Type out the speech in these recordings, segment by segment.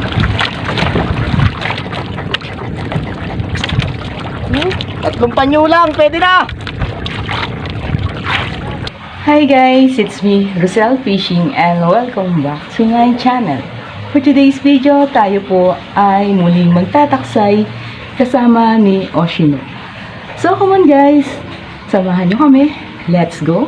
tayo. Hmm? Tatlong panyo lang, pwede na! Hi guys, it's me, Rosel Fishing and welcome back to my channel. For today's video, tayo po ay muling magtataksay kasama ni Oshino. So come on guys, samahan nyo kami. Let's go!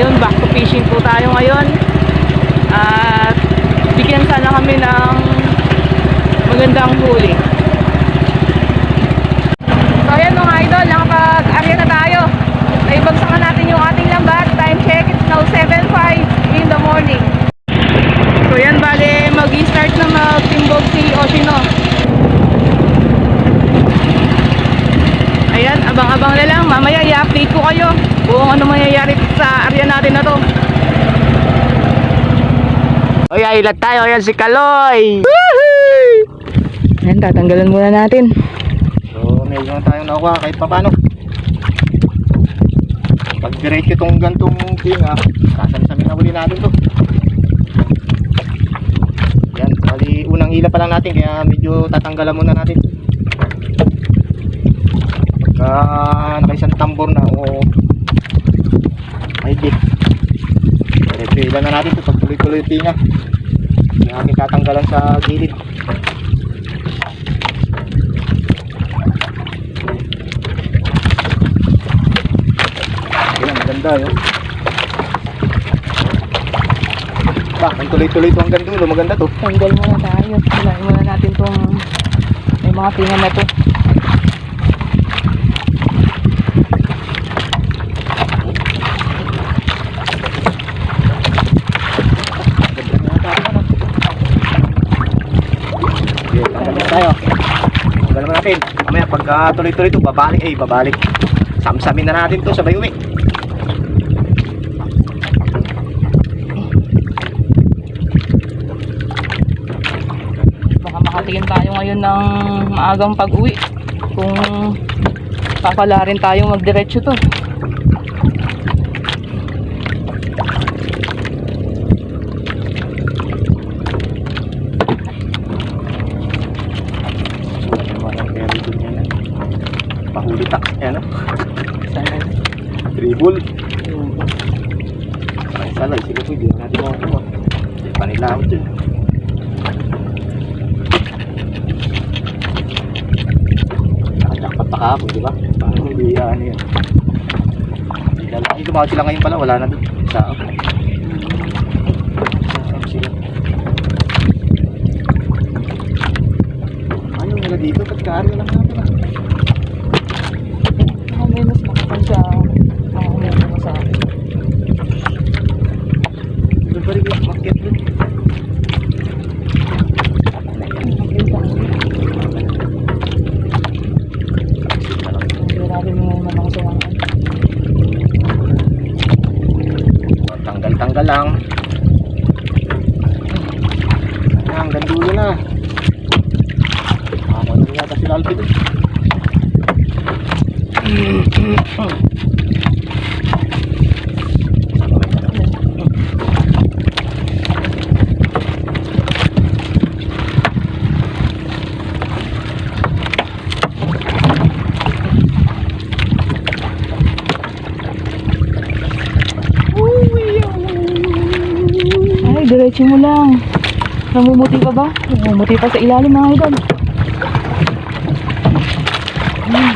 Ngayon back to fishing po tayo ngayon. At bigyan sana kami ng magandang huli. So ayan mga idol, nakapag-arya na tayo. Naibagsakan natin yung ating lambat. Time check, it's now 7.05 in the morning. So yan, bale, mag-start na mag-timbog si Oshino. Ayan, abang-abang na lang. Mamaya i-update ko kayo kung ano mangyayari sa area natin na to. Oy, ilat tayo. Ayan si Kaloy. Ayan, tatanggalan muna natin. So, medyo na tayong nakuha kahit pa paano. Pag diretso itong gantong tinga, sasamsamin na huli natin to. Yan, bali unang ila pa lang natin kaya medyo tatanggalan muna natin. Ka nakaisang tambor na o di. Diretso ila na natin to pag tuloy-tuloy yung tinga. Yung aking tatanggalan sa gilid. Ayan, maganda yun. Ba, ang tuloy-tuloy ito hanggang dulo, maganda to. Tanggal muna tayo. Hilahin muna natin tong may mga tingan na to. Ganda na tayo, ano? Okay, tanggal na tayo. Tanggal mo natin. Mamaya, pagka tuloy-tuloy ito, babalik, eh, babalik. Samsamin na natin to sabay uwi. Baka makatingin tayo ngayon ng maagang pag-uwi. Kung papala rin tayo magdiretso to. Sulat naman ang carry dun yan. ah. Pahuli tax, yan ah. Sana. Dribble. Sila po, hindi na natin makukuha. Hindi pa nila ako dyan. Nakajakpat pa kahapon, di ba? Parang hindi ano yan. Lalaki, lumaki sila ngayon pala, wala na doon. Sa ako. Ayaw nila dito, ba't kaari lang natin Diretso mo lang. Namumuti pa ba? Namumuti pa sa ilalim mga idol. Ano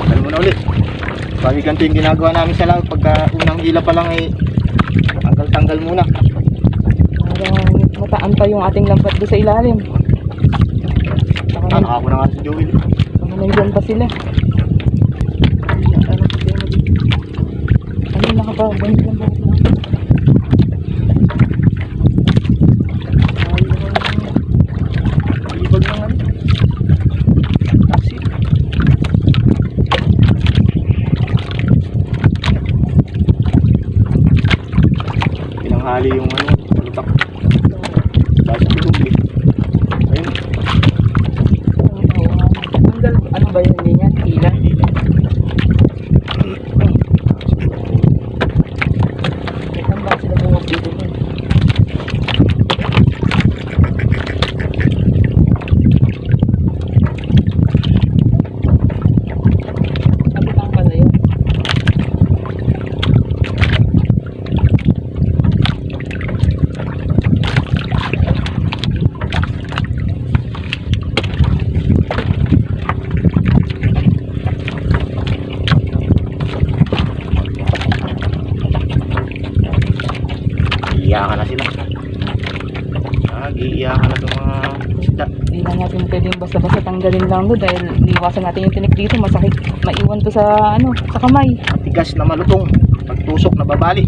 Alam mo na ulit. Sabi ganito yung ginagawa namin sa lang. Pagka unang hila pa lang ay tanggal-tanggal muna. Parang mataan pa yung ating lambat doon sa ilalim. Ah, ano ako na nga si Joel baka nandyan pa sila. Ano? Ano lang ba? Ibag na nga. Taxi. Pinanghali yung ano, palutak. Dahil sa pitubli. Ayun. Tanggal, ano ba yun niya? Hila? Saan ba sila bumag dito nun? Kapitang pala yun. Iiyakan na sila. Ah, iiyakan na itong mga isda. Hindi na natin pwedeng basta-basta tanggalin lang to dahil iniwasan natin yung tinik dito. Masakit. Maiwan to sa ano, sa kamay. Matigas na malutong. Pagtusok na babali.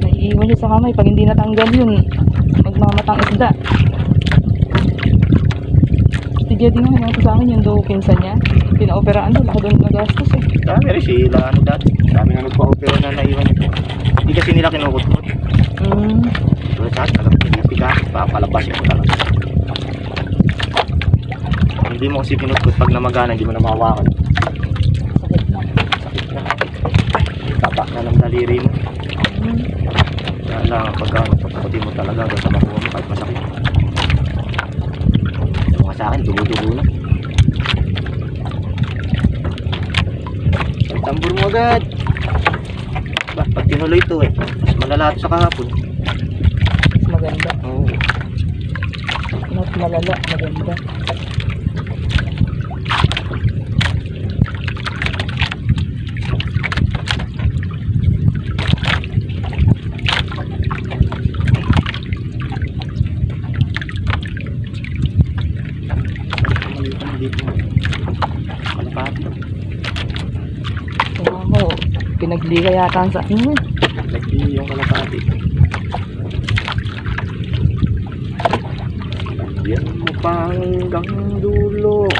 Naiiwan siya sa kamay. Pag hindi natanggal yun, magmamatang isda. Si Jedi nga, yung sa akin yung do pinsan niya. Pinaoperaan doon, laki doon nagastos eh. Dami rin sila ano dati. Dami na nagpa-opera na naiwan ito. Hindi kasi nila kinukot-kot. Mm. Tulad sa akin, talagang pinipigas. Papalabasin mo talaga. Hindi mo kasi pinutkot pag namagana, hindi mo na mahawakan. Sakit na. Ng daliri mo. Lang, pagka ano, pagkakuti mo talaga, basta makuha mo kahit masakit. Yung nga sa akin, dugo-dugo na. Tambor mo agad. Ba, pag tinuloy ito eh, mas malala sa kahapon. Mas maganda. Oo. Not malala, maganda. Maliit naman dito. Kalapati. Kaya ako, pinagliga yata sa ano eh. Lagi yung kalapati. Yan mo pa hanggang dulo.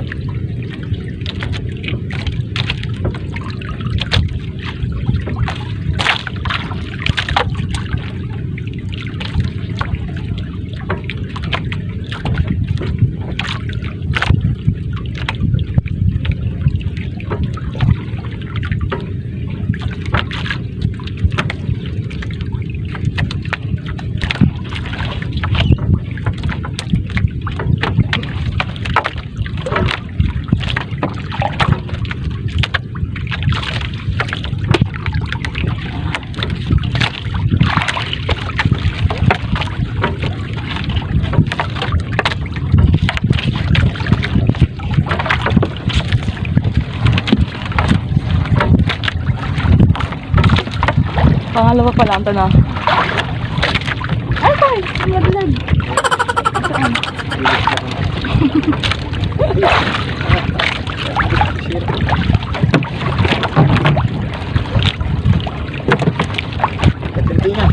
Pangalawa pa lang ito na. Ay, tay! Naglag! Saan? Katindi na.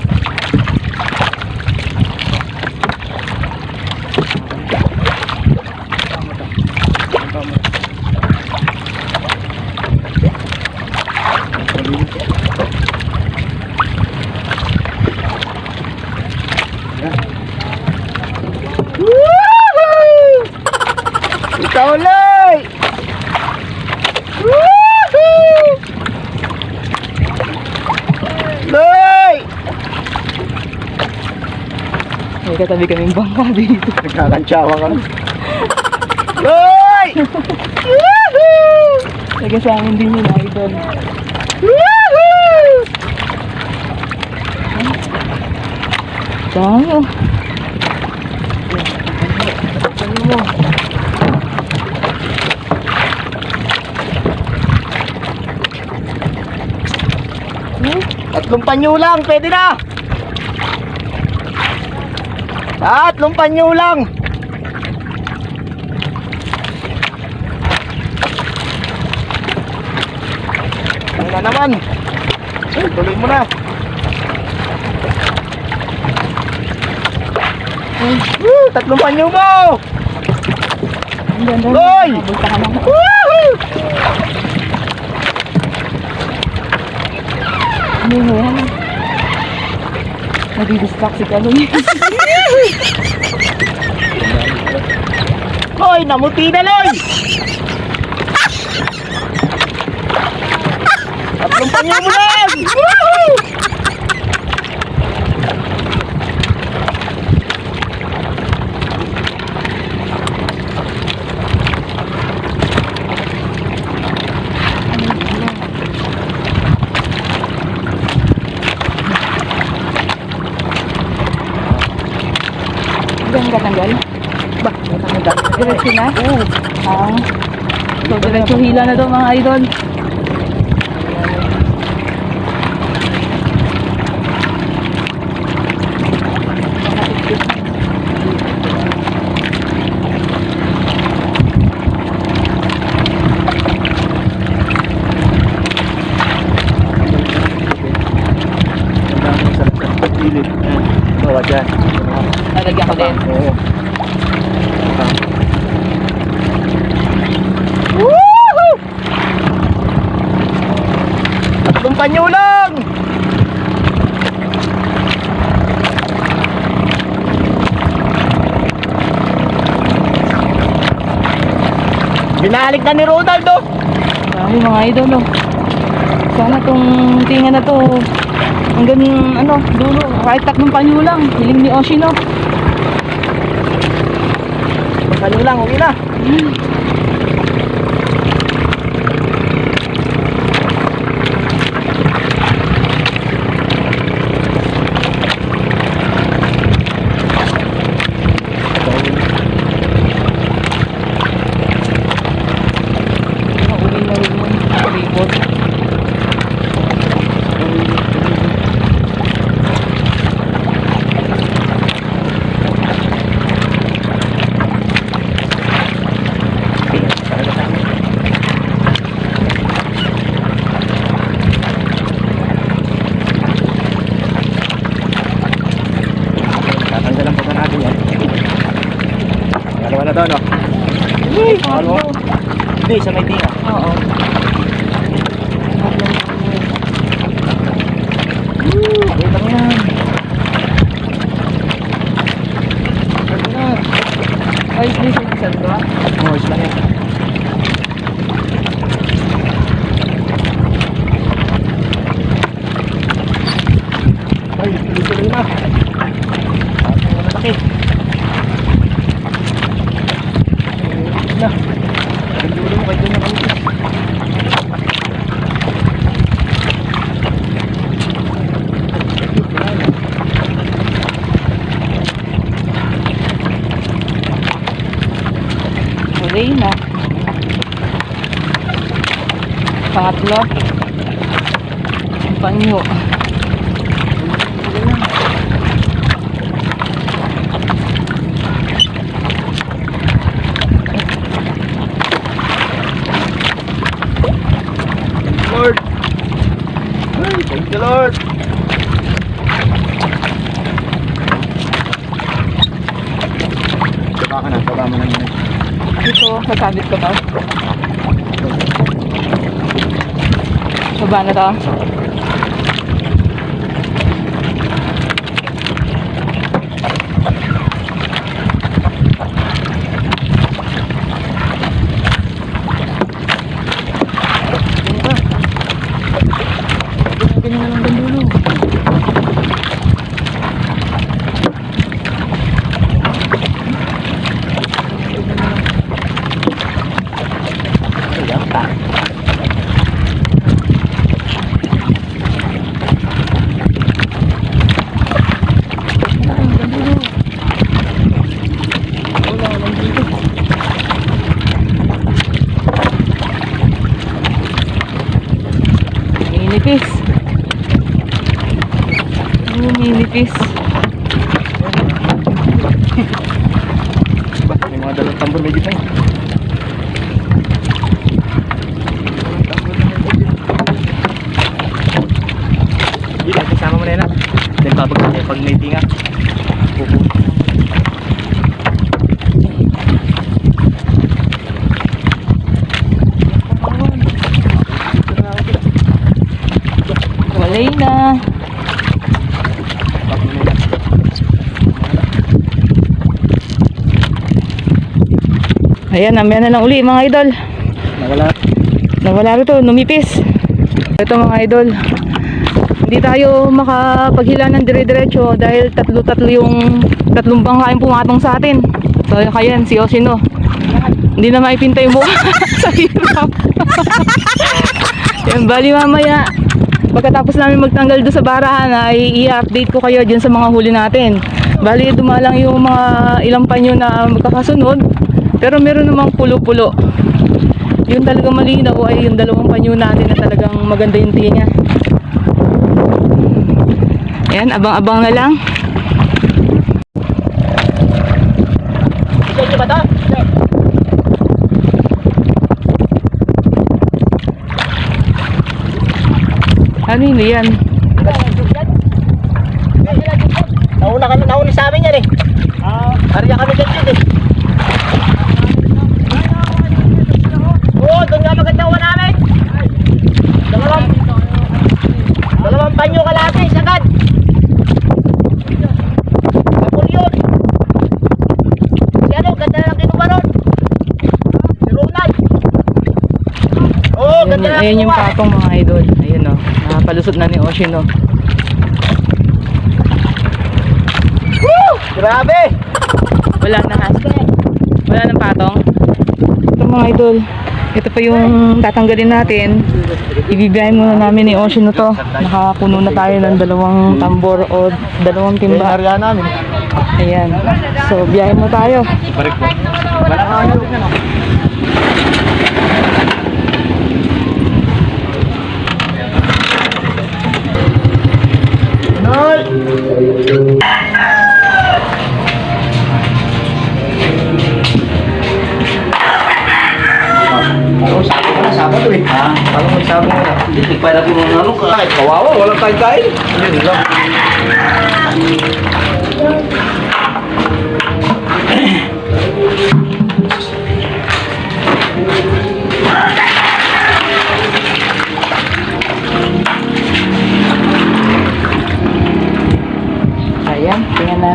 Ikaw ulit! Woohoo! Loy! May katabi kaming bangka dito. Nagkakantsawa ka. Loy! Woohoo! Taga sa amin din yun, idol. Woohoo! Dami Tatlong panyo lang, pwede na. Tatlong panyo lang. Ano na naman? Ay, tuloy mo na. Woo, tatlong panyo mo. Ang. Loy! Woohoo! Yan? Nadidistract si Kaloy. Hoy, namuti na, Loy! Tatlong panyo mo lang! Woohoo! Diyan ka tanggal? Ba, diretso na? Oo. Ah. So, diretso hila na daw mga idol. Bawa dyan. Lalagyan ko din. Oo. Woohoo! Tatlong panyo lang! Binalik na ni Ronaldo! Marami mga idol, oh. Sana tong tinga na to, hanggang ano, dulo, kahit tatlong panyo lang, hiling ni Oshi, no? Panyo lang, okay na. Mauwi na rin yun, ribot. Tatanggalan pa ba natin yan? Dalawa na doon, no? Uy, Ano? Hindi, sa may tinga. Oo. Okay lang yan. Okay na. Ay, hindi siya isang ba? Oh, is lang yan. Ay, tuloy-tuloy na. Ating mga malaki. Ay, na. Tuloy mo, kahit doon na kami. Huli na. Pangatlo. Ang panyo. Lord. Ay, thank you, Lord. Baba ka na, baba mo na muna. Dito, sasabit ko to. Baba na to. Ganyan na lang gandulo. Ayan pa. Numinipis. May mga dalawang tambor medyo pa Hindi, kasama mo na yan ah. Then babag na pag may tinga. Pupo. Walay na. Babag mo na yan. Ayan, namaya na lang uli mga idol. Nawala. Nawala rito, numipis. Ito mga idol. Hindi tayo makapaghila ng dire-diretso dahil tatlo-tatlo yung tatlong bangka yung pumatong sa atin. So kaya si Osino. Hindi na maipinta yung mukha sa hirap. Yan, bali mamaya. Pagkatapos namin magtanggal doon sa barahan ay i-update ko kayo dyan sa mga huli natin. Bali dumalang yung mga ilang panyo na magkakasunod. Pero meron namang pulo-pulo. Yung talagang malinaw ay yung dalawang panyo natin na talagang maganda yung tinga. Ayan, abang-abang na lang. Ito ba to? Ano yun yan? Nauna kami, nauna sa amin yan eh. Ah, Arya kami dyan dyan eh. Oo, doon nga maganda uwan namin. Dalawang, dalawang panyo kalate, sagad. Kapul yun. Si ano, ganda na lang kinuha ron. Si Ronald. Oo, Ayan, na yung patong mga idol. Ayun o. Nakapalusot na ni Oshin o. Grabe. Wala na. Wala nang patong. Ito mga idol. Ito pa yung tatanggalin natin. Ibibiyahin muna namin ni Oshin to. Nakapuno na tayo ng dalawang tambor o dalawang timba. Ayan. So, biyahin mo tayo. Balik po. Wala ka Sabado eh. Ha? Parang ko na. Hindi pa na pinunalo ka. Kahit kawawa, walang tayong kain. Yun lang.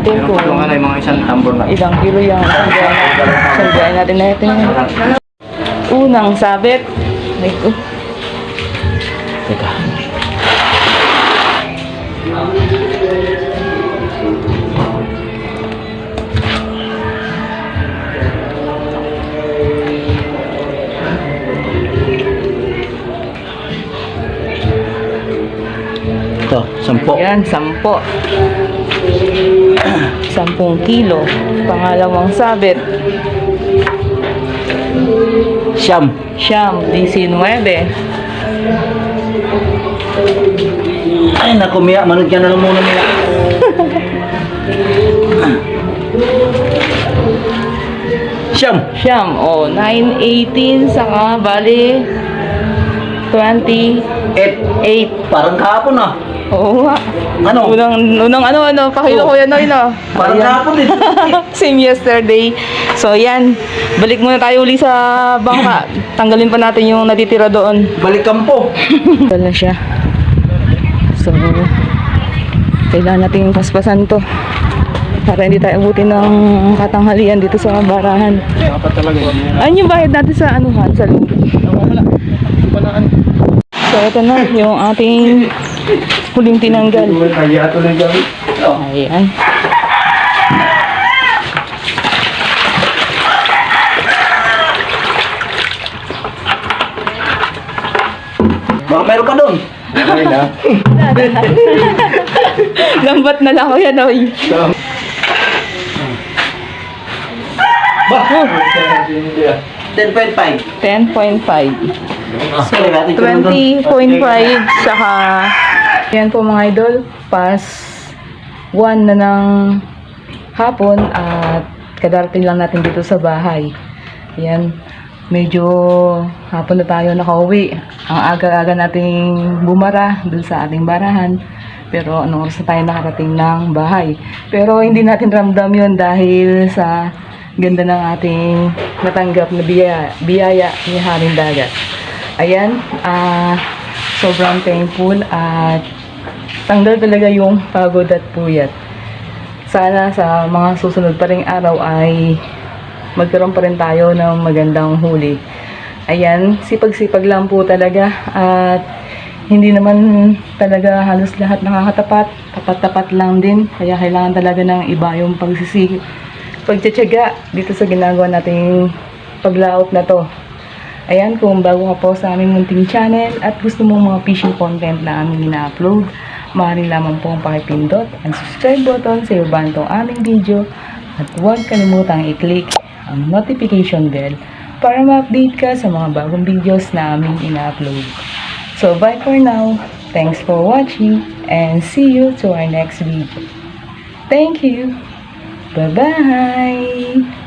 natin kung Yung ano, yung mga isang tambor na. ilang kilo yung sandayan natin na ito. Unang sabit. Ay, oh. Teka. Ito, sampo. Yan, sampo. Sampung kilo. Pangalawang sabit. Siyam. Siyam, 19. Ay, naku, Mia. Manood ka na lang muna, Mia. Siyam. Siyam, o, oh, 918, saka bali 28. Et. Parang kahapon ah. Oo nga. Ano? Unang, unang ano, ano, pakilo ko yan, no, no. Parang kahapon din. Same yesterday. So, yan. Balik muna tayo uli sa bangka. Tanggalin pa natin yung natitira doon. Balik kampo. Wala siya. So, kailangan natin paspasan to. Para hindi tayo abutin ng katanghalian dito sa barahan. Dapat talaga. Ayun yung bayad natin sa anuhan, sa loob. Wala. Na ano. So, ito na yung ating huling tinanggal. Ayan. Baka meron ka doon. Okay na. Lambat na lang ko yan, oy. Ba? 10.5. 10.5. So, 20.5 saka yan po mga idol, pas 1 na ng hapon at kadarating lang natin dito sa bahay. Ayan, medyo hapon na tayo nakauwi. Ang aga-aga nating bumara dun sa ating barahan. Pero anong oras na tayo nakarating ng bahay. Pero hindi natin ramdam yon dahil sa ganda ng ating natanggap na biyaya, biyaya ni Haring Dagat. Ayan, ah sobrang thankful at tanggal talaga yung pagod at puyat. Sana sa mga susunod pa ring araw ay magkaroon pa rin tayo ng magandang huli. Ayan, sipag-sipag lang po talaga at hindi naman talaga halos lahat nakakatapat. Tapat-tapat lang din. Kaya kailangan talaga ng iba yung pagsisig pagtsatsaga dito sa ginagawa nating paglaot na to. Ayan, kung bago ka po sa aming munting channel at gusto mo mga fishing content na aming ina-upload, maaari lamang po ang pakipindot ang subscribe button sa ibaba nitong aming video at huwag kalimutang i-click ang notification bell para ma-update ka sa mga bagong videos na aming ina-upload. So, bye for now. Thanks for watching and see you to our next video. Thank you. Bye-bye.